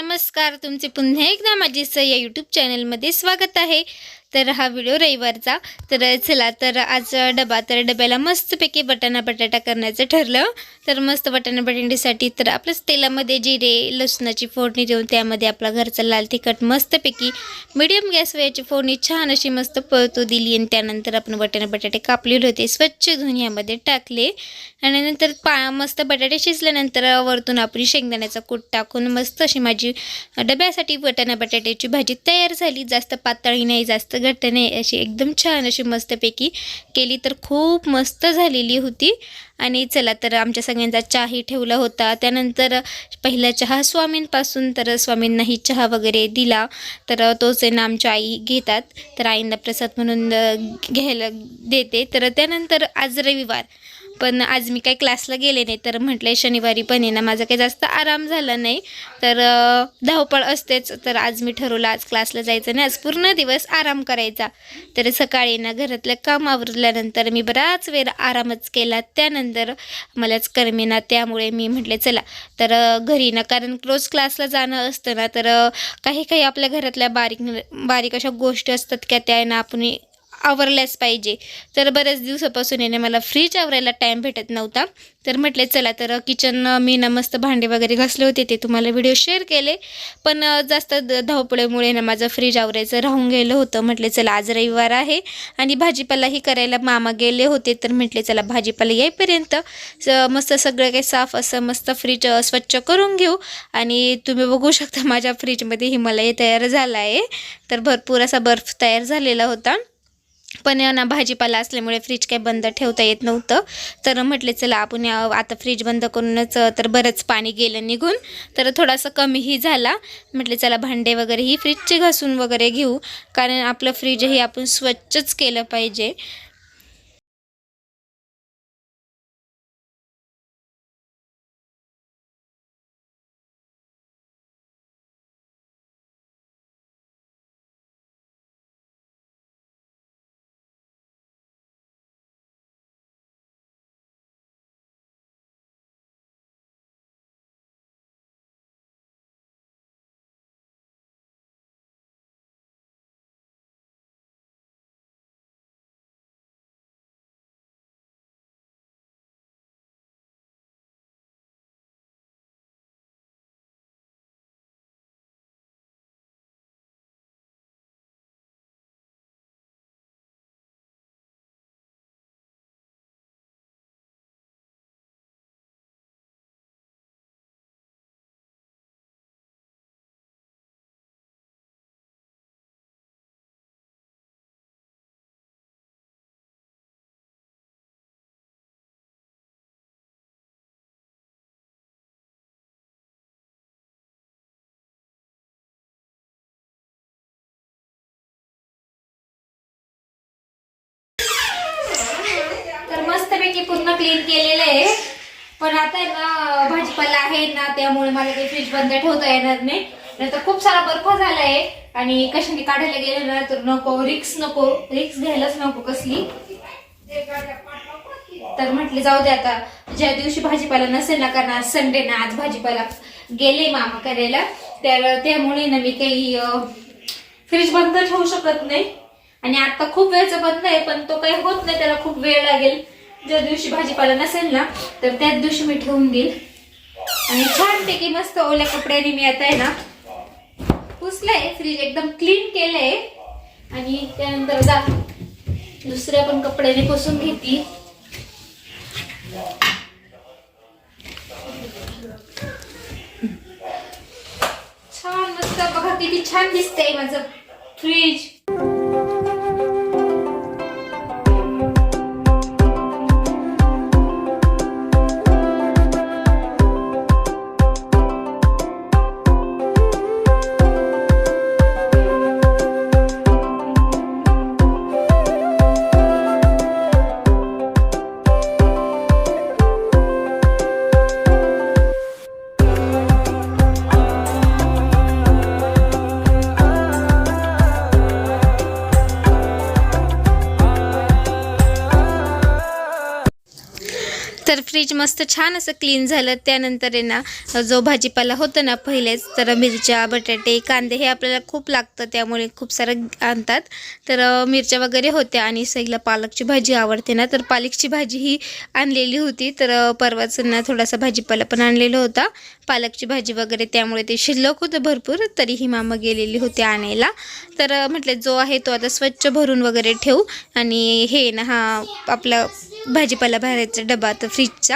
नमस्कार तुमचे पुन्हा एकदा माझी सह्या यूट्यूब चॅनलमध्ये स्वागत आहे. तर हा व्हिडिओ रविवारचा. तर चला तर आज डबा तर डब्याला मस्तपैकी बटाणा बटाटा करण्याचं ठरलं. तर मस्त बटाणा बटाट्यासाठी तर आपलंच तेलामध्ये जिरे लसणाची फोडणी देऊन त्यामध्ये आपला घरचा लाल तिखट मस्तपैकी मिडियम गॅसवर याची फोडणी छान अशी मस्त पळतो दिली आणि त्यानंतर आपण बटाणा बटाटे कापलेले होते स्वच्छ धुवून यामध्ये टाकले. आणि नंतर पा मस्त बटाटे शिजल्यानंतर वरतून आपण शेंगदाण्याचा कूट टाकून मस्त अशी माझी डब्यासाठी बटाणा बटाट्याची भाजी तयार झाली. जास्त पातळी नाही जास्त घट्ट नाही अशी एकदम छान अशी मस्तपैकी केली तर खूप मस्त झालेली होती. आणि चला तर आमच्या सगळ्यांचा चहाही ठेवला होता. त्यानंतर पहिला चहा स्वामींपासून तर स्वामींनाही चहा वगैरे दिला. तर तोच आहे ना आमच्या आई घेतात. तर आईंना प्रसाद म्हणून घ्यायला देते. तर त्यानंतर आज रविवार. पण आज मी काही क्लासला गेले नाही तर म्हटलं शनिवारी पण आहे ना माझा काही जास्त आराम झाला नाही. तर धावपळ असतेच तर आज मी ठरवलं आज क्लासला जायचं नाही आज पूर्ण दिवस आराम करायचा. तर सकाळी ना घरातलं काम आवरल्यानंतर मी बराच वेळ आरामच केला. त्यानंतर मलाच करमेना त्यामुळे मी म्हटले चला. तर घरी ना कारण रोज क्लासला जाणं असतं ना तर काही काही आपल्या घरातल्या बारीक बारीक अशा गोष्टी असतात की त्या ना आपण आवरल्याच पाहिजे. तर बऱ्याच दिवसापासून येणे मला फ्रीज आवरायला टाईम भेटत नव्हता. तर म्हटले चला तर किचन मी ना मस्त भांडे वगैरे घासले होते ते तुम्हाला व्हिडिओ शेअर केले. पण जास्त द- धावपळीमुळे ना माझं फ्रीज आवरायचं राहून गेलं होतं. म्हटले चला आज रविवार आहे आणि भाजीपालाही करायला मामा गेले होते. तर म्हटले चला भाजीपाला येईपर्यंत स- मस्त सगळं काही साफ असं मस्त फ्रीज स्वच्छ करून घेऊ. आणि तुम्ही बघू शकता माझ्या फ्रीजमध्ये हिमालय तयार झाला आहे. तर भरपूर असा बर्फ तयार झालेला होता. पण ना भाजीपाला असल्यामुळे फ्रीज काही बंद ठेवता येत नव्हतं. तर म्हटले चला आपण आता फ्रीज बंद करूनच तर बरंच पाणी गेलं निघून. तर थोडासा कमीही झाला. म्हटले चला भांडे वगैरे ही फ्रीजचे घासून वगैरे घेऊ. कारण आपलं फ्रीजही आपण स्वच्छच केलं पाहिजे. मस्तपैकी पूर्ण क्लीन केलेलं आहे. पण आता आहे ना भाजीपाला आहे ना त्यामुळे मला काही फ्रीज बंद ठेवता येणार नाही. नंतर खूप सारा बर्फ झाला आहे आणि कशाने काढायला गेलं ना तर नको रिक्स नको. रिक्स घ्यायलाच नको कसली. तर म्हटले जाऊ दे आता. ज्या दिवशी भाजीपाला नसेल ना कारण आज संडे ना आज भाजीपाला गेले मामा करायला. तर त्यामुळे ना मी काही फ्रीज बंद ठेवू शकत नाही. आणि आता खूप वेळचं बंद आहे पण तो काही होत नाही त्याला खूप वेळ लागेल. ज्या दिवशी भाजीपाला नसेल ना तर त्याच दिवशी मी ठेवून देईल. आणि छानपैकी मस्त ओल्या कपड्याने मी आता आहे ना पुसलंय. फ्रीज एकदम क्लीन केलंय. आणि त्यानंतर जा दुसऱ्या पण कपड्याने पुसून घेतली. छान मस्त बघा किती छान दिसतंय माझं फ्रीज फ्रीज मस्त छान असं क्लीन झालं. त्यानंतर आहे ना जो भाजीपाला होता ना पहिलेच तर मिरच्या बटाटे कांदे हे आपल्याला खूप लागतं त्यामुळे खूप सारं आणतात. तर मिरच्या वगैरे होत्या आणि सईला पालकची भाजी आवडते ना तर पालकची भाजी ही आणलेली होती. तर परवाच ना थोडासा भाजीपाला पण आणलेला होता. पालकची भाजी वगैरे त्यामुळे ते शिल्लक होतं भरपूर तरीही मामा गेलेली होती आणायला. तर म्हटले म्हटलं जो आहे तो आता स्वच्छ भरून वगैरे ठेवू. आणि हे ना हा आपला भाजीपाला भरायचा डबा तर फ्रीजचा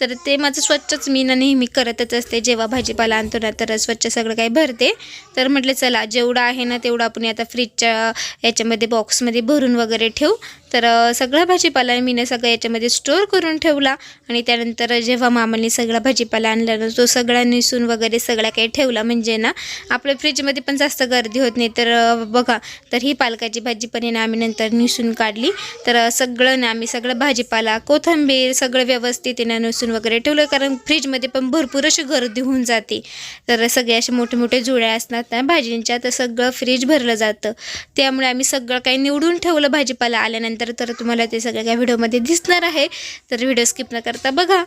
तर ते माझं स्वच्छच मी ना नेहमी करतच असते. जेव्हा भाजीपाला आणतो ना तर स्वच्छ सगळं काही भरते. तर म्हटलं चला जेवढं आहे ना तेवढं आपण आता फ्रीजच्या याच्यामध्ये बॉक्समध्ये भरून वगैरे ठेवू. तर सगळा भाजीपाला मी ना सगळं याच्यामध्ये स्टोअर करून ठेवला. आणि त्यानंतर जेव्हा मामाने सगळा भाजीपाला आणला ना तो सगळा निसून वगैरे सगळा काही ठेवला. म्हणजे ना आपल्या फ्रीजमध्ये पण जास्त गर्दी होत नाही. तर बघा तर ही पालकाची भाजी पण ना आम्ही नंतर निसून काढली. तर सगळं ना आम्ही सगळं भाजीपाला कोथिंबीर सगळं व्यवस्थित आहे नसून वगैरे ठेवलं कारण फ्रीजमध्ये पण भरपूर अशी गर्दी होऊन जाते. तर सगळे असे मोठे मोठे जुळ्या असतात ना भाजींच्या तर सगळं फ्रीज भरलं जातं. त्यामुळे आम्ही सगळं काही निवडून ठेवलं भाजीपाला आल्यानंतर. तर तुम्हाला ते सगळं काही व्हिडिओमध्ये दिसणार आहे. तर व्हिडिओ स्किप न करता बघा.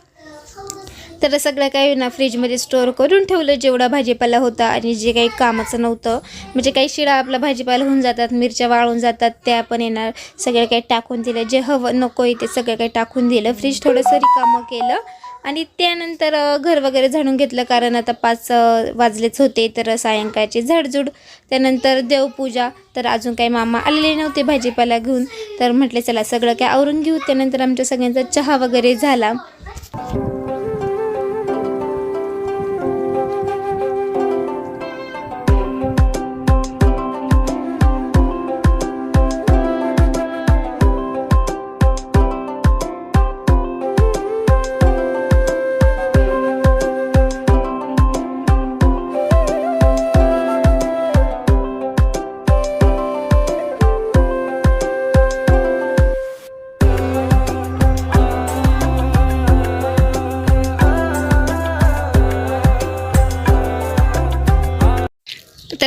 तर सगळं काही ना फ्रीजमध्ये स्टोअर करून ठेवलं. जेवढा भाजीपाला होता आणि जे काही कामाचं नव्हतं. म्हणजे काही शिळा आपला भाजीपाला होऊन जातात मिरच्या वाळून जातात त्या पण येणार. सगळं काही टाकून दिलं. जे हवं नको आहे ते सगळं काही टाकून दिलं. फ्रीज थोडंसं रिकामं केलं. आणि त्यानंतर घर वगैरे झाडून घेतलं. कारण आता पाच वाजलेच होते. तर सायंकाळची झाडझूड. त्यानंतर देवपूजा. तर अजून काही मामा आलेले नव्हते भाजीपाला घेऊन. तर म्हटले चला सगळं काही आवरून घेऊ. त्यानंतर आमच्या सगळ्यांचा चहा वगैरे झाला.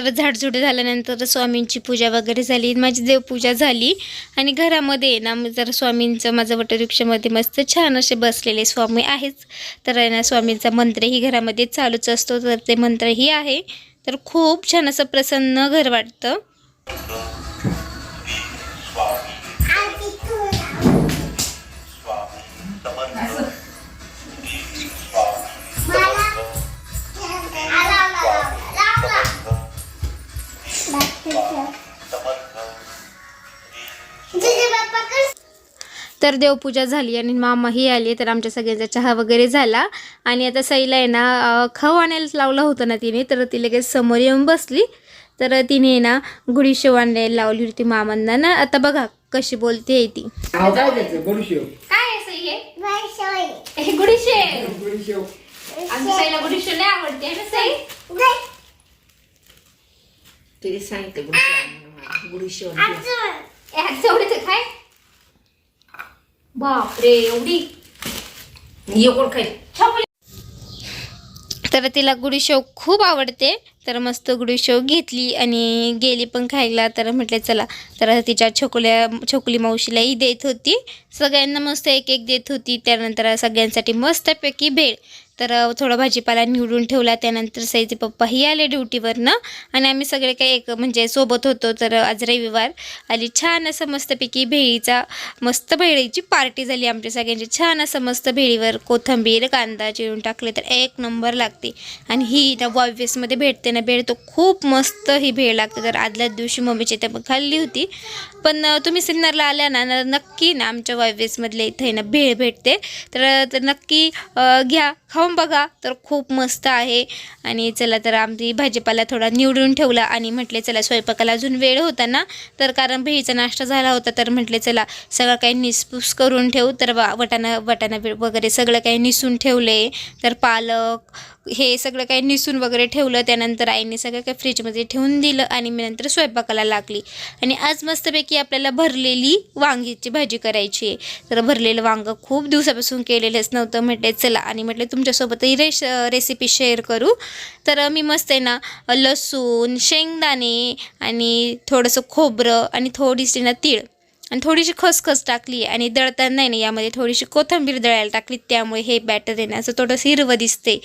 तर झाडझुडे झाल्यानंतर स्वामींची पूजा वगैरे झाली माझी देवपूजा झाली. आणि घरामध्ये ना जर स्वामींचं माझं वटवृक्षामध्ये मस्त छान असे बसलेले स्वामी आहेच. तर ना स्वामींचा मंत्रही घरामध्ये चालूच असतो तर ते मंत्रही आहे. तर खूप छान असं प्रसन्न घर वाटतं. तर देवपूजा झाली आणि मामाही आली तर आमच्या सगळ्यांचा चहा वगैरे झाला. आणि आता सईला आहे ना खाऊ आणायला लावला होता ना तिने तर ती लगेच समोर येऊन बसली. तर तिने आहे ना गुढी शेव आणायला लावली होती मामांना ना. आता बघा कशी बोलते ती. काय आहे सई हे? हे गुढी शेव. बडूशेव आमच्या सईला गुढी शेव नाही आवडते सई? तिने सांगितलं गुडूशेव काय? बापरे एवढी? खाईल तर तिला गुडीशेव खूप आवडते. तर मस्त गुडीशेव घेतली आणि गेली पण खायला. तर म्हटले चला. तर तिच्या छोकुल्या छोकुली मावशीलाही देत होती. सगळ्यांना मस्त एक एक देत होती. त्यानंतर सगळ्यांसाठी मस्तपैकी भेळ. तर थोडा भाजीपाला निवडून ठेवला. त्यानंतर सईचे पप्पाही आले ड्युटीवरनं. आणि आम्ही सगळे काही एक म्हणजे सोबत होतो. तर आज रविवार. आली छान असं मस्तपैकी भेळीचा मस्त भेळीची पार्टी झाली आमच्या सगळ्यांची. छान असं मस्त भेळीवर कोथंबीर कांदा चिरून टाकले तर एक नंबर लागते. आणि ही ना वायवेसमध्ये भेटते ना भेळ तो खूप मस्त ही भेळ लागते. तर आदल्याच दिवशी मम्मीची त्या खाल्ली होती. पण तुम्ही सिन्नरला आल्या ना नक्की ना आमच्या वायवेसमधले इथे ना भेळ भेटते. तर नक्की घ्या. खाऊन बघा. तर खूप मस्त आहे. आणि चला तर आमची भाजीपाला थोडा निवडून ठेवला आणि म्हटले चला स्वयंपाकाला अजून वेळ होता ना? तर कारण भेळीचा नाश्ता झाला होता तर म्हटले चला सगळं काही निसपूस करून ठेवू. तर वा वटाणा वटाणा वगैरे सगळं काही निसून ठेवले. तर पालक हे सगळं काही निसून वगैरे ठेवलं त्यानंतर आईने सगळं काही फ्रीजमध्ये ठेवून दिलं आणि मी नंतर स्वयंपाकाला लागली. आणि आज मस्तपैकी आपल्याला भरलेली वांगीची भाजी करायची आहे. तर भरलेलं वांगं खूप दिवसापासून केलेलंच नव्हतं. म्हटले चला आणि म्हटले तुमच्यासोबतही रेश रेसिपी शेअर करू. तर मी मस्त आहे ना लसूण शेंगदाणे आणि थोडंसं खोबरं आणि थोडीशी ना तीळ आणि थोडीशी खसखस टाकली आणि दळताना नाही ना यामध्ये थोडीशी कोथिंबीर दळायला टाकली. त्यामुळे हे बॅटर आहे ना असं थोडंसं हिरवं दिसते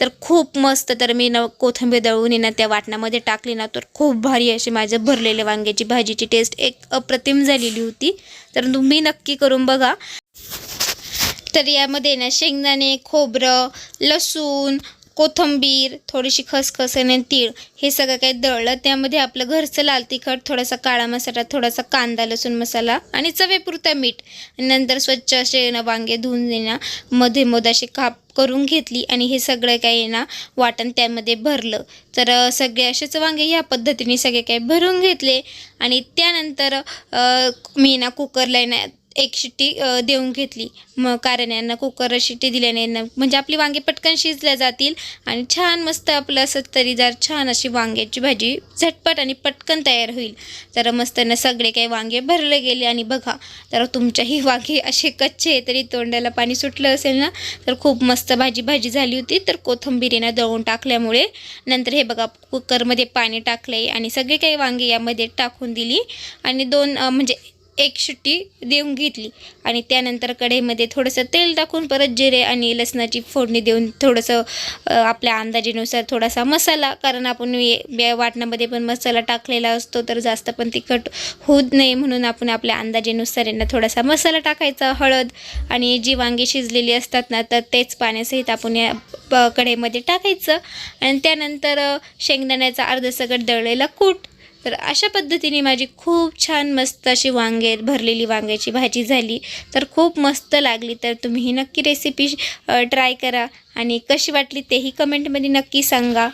तर खूप मस्त तर मी ना कोथिंबीर दळून ना त्या वाटणामध्ये टाकली ना तर खूप भारी अशी माझ्या भरलेल्या वांग्याची भाजीची टेस्ट एक अप्रतिम झालेली होती. तर तुम्ही नक्की करून बघा. तर यामध्ये ना शेंगदाणे खोबरं लसूण कोथिंबीर थोडीशी खसखस आणि तीळ हे सगळं काही दळलं. त्यामध्ये आपलं घरचं लाल तिखट थोडासा काळा मसाला थोडासा कांदा लसूण मसाला आणि चवेपुरता मीठ. आणि नंतर स्वच्छ असे ना वांगे धुवून देणं मध्ये मध्ये असे काप करून घेतली आणि हे सगळं काही ना वाटण त्यामध्ये भरलं. तर सगळे असेच वांगे ह्या पद्धतीने सगळे काही भरून घेतले आणि त्यानंतर मी ना कुकरला ना एक शिट्टी देऊन घेतली. मग कारण यांना कुकर शिट्टी दिल्याने यांना म्हणजे आपली वांगे पटकन शिजल्या जातील आणि छान मस्त आपलं असं तरीदार छान अशी वांग्याची भाजी झटपट आणि पटकन तयार होईल. तर मस्त ना सगळे काही वांगे भरले गेले आणि बघा तर तुमच्याही वांगे असे कच्चे तरी तोंडाला पाणी सुटलं असेल ना तर खूप मस्त भाजी भाजी झाली होती. तर कोथिंबीरीनं दळून टाकल्यामुळे नंतर हे बघा कुकरमध्ये पाणी टाकले आणि सगळे काही वांगे यामध्ये टाकून दिली. आणि दोन म्हणजे एक शिट्टी देऊन घेतली. आणि त्यानंतर कढईमध्ये थोडंसं तेल टाकून परत जिरे आणि लसणाची फोडणी देऊन थोडंसं आपल्या अंदाजेनुसार थोडासा मसाला कारण आपण ये- वाटणामध्ये पण मसाला टाकलेला असतो तर जास्त पण तिखट होऊ नये म्हणून आपण आपल्या अंदाजेनुसार यांना थोडासा मसाला टाकायचा हळद आणि जी वांगी शिजलेली असतात ना तर तेच पाण्यासहित आपण या प- कढईमध्ये टाकायचं. आणि त्यानंतर शेंगदाण्याचा अर्धसकट दळलेला कूट तर अशा पद्धतीने माझी खूप छान मस्त अशी वांगे भरलेली वांग्याची भाजी झाली. तर खूप मस्त लागली. तर तुम्ही ही नक्की रेसिपी ट्राय करा. आणि कशी वाटली तेही कमेंटमध्ये नक्की सांगा.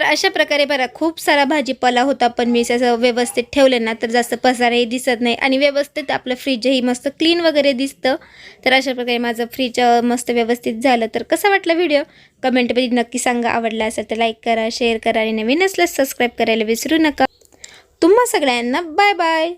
तर अशा प्रकारे बघा खूप सारा भाजीपाला होता पण मी असं व्यवस्थित ठेवलं ना तर जास्त पसाराही दिसत नाही. आणि व्यवस्थित आपलं फ्रीजही मस्त क्लीन वगैरे दिसतं. तर अशा प्रकारे माझं फ्रीज मस्त व्यवस्थित झालं. तर कसा वाटला व्हिडिओ कमेंटमध्ये नक्की सांगा. आवडला असेल तर लाईक करा शेअर करा आणि नवीन असल्यास सबस्क्राईब करायला विसरू नका. तुम्हा सगळ्यांना बाय बाय